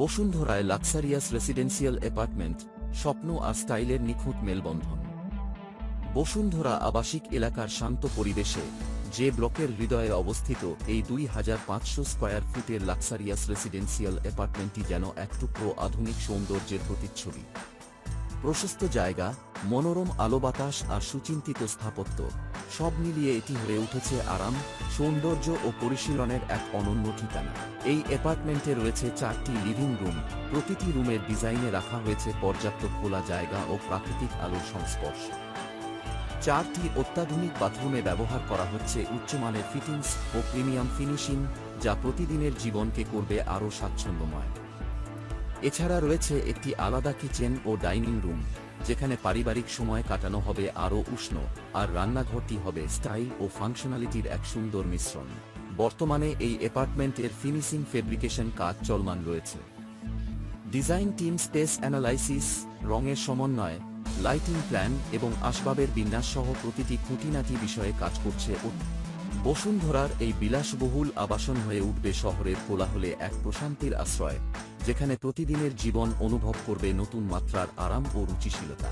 বসুন্ধরায় luxurious residential apartment স্বপ্ন আর স্টাইলের নিখুঁত মেলবন্ধন। বসুন্ধরা আবাসিক এলাকার শান্ত পরিবেশে, যে ব্লকের হৃদয়ে অবস্থিত এই দুই হাজার পাঁচশো স্কোয়ার ফুটের লাক্সারিয়াস রেসিডেন্সিয়াল অ্যাপার্টমেন্টটি যেন এক টুকরো আধুনিক সৌন্দর্যের প্রতিচ্ছবি। প্রশস্ত জায়গা মনোরম আলো বাতাস আর সুচিন্তিত স্থাপত্য, সব মিলিয়ে এটি হয়ে উঠেছে আরাম, সৌন্দর্য ও পরিশীলনের এক অনন্য ঠিকানা। এই অ্যাপার্টমেন্টে রয়েছে চারটি লিভিং রুম, প্রতিটি রুমের ডিজাইনে রাখা হয়েছে পর্যাপ্ত খোলা জায়গা ও প্রাকৃতিক আলোর সংস্পর্শ। চারটি অত্যাধুনিক বাথরুমে ব্যবহার করা হচ্ছে উচ্চমানের ফিটিংস ও প্রিমিয়াম ফিনিশিং, যা প্রতিদিনের জীবনকে করবে আরও স্বাচ্ছন্দ্যময়। এছাড়া রয়েছে একটি আলাদা কিচেন ও ডাইনিং রুম। যেখানে পারিবারিক সময় কাটানো হবে আরও উষ্ণ, আর রান্নাঘরটি হবে স্টাইল ও ফাংশনালিটির এক সুন্দর মিশ্রণ। বর্তমানে এই অ্যাপার্টমেন্টের ফিনিশিং ফেব্রিকেশন কাজ চলমান রয়েছে। ডিজাইন টিম স্পেস অ্যানালাইসিস, রঙের সমন্বয়, লাইটিং প্ল্যান এবং আসবাবের বিন্যাস সহ প্রতিটি খুঁটিনাটি বিষয়ে কাজ করছে বসুন্ধরার এই বিলাসবহুল আবাসন হয়ে উঠবে শহরের কোলাহলে এক প্রশান্তির আশ্রয়। যেখানে প্রতিদিনের জীবন অনুভব করবে নতুন মাত্রার আরাম ও রুচিশীলতা।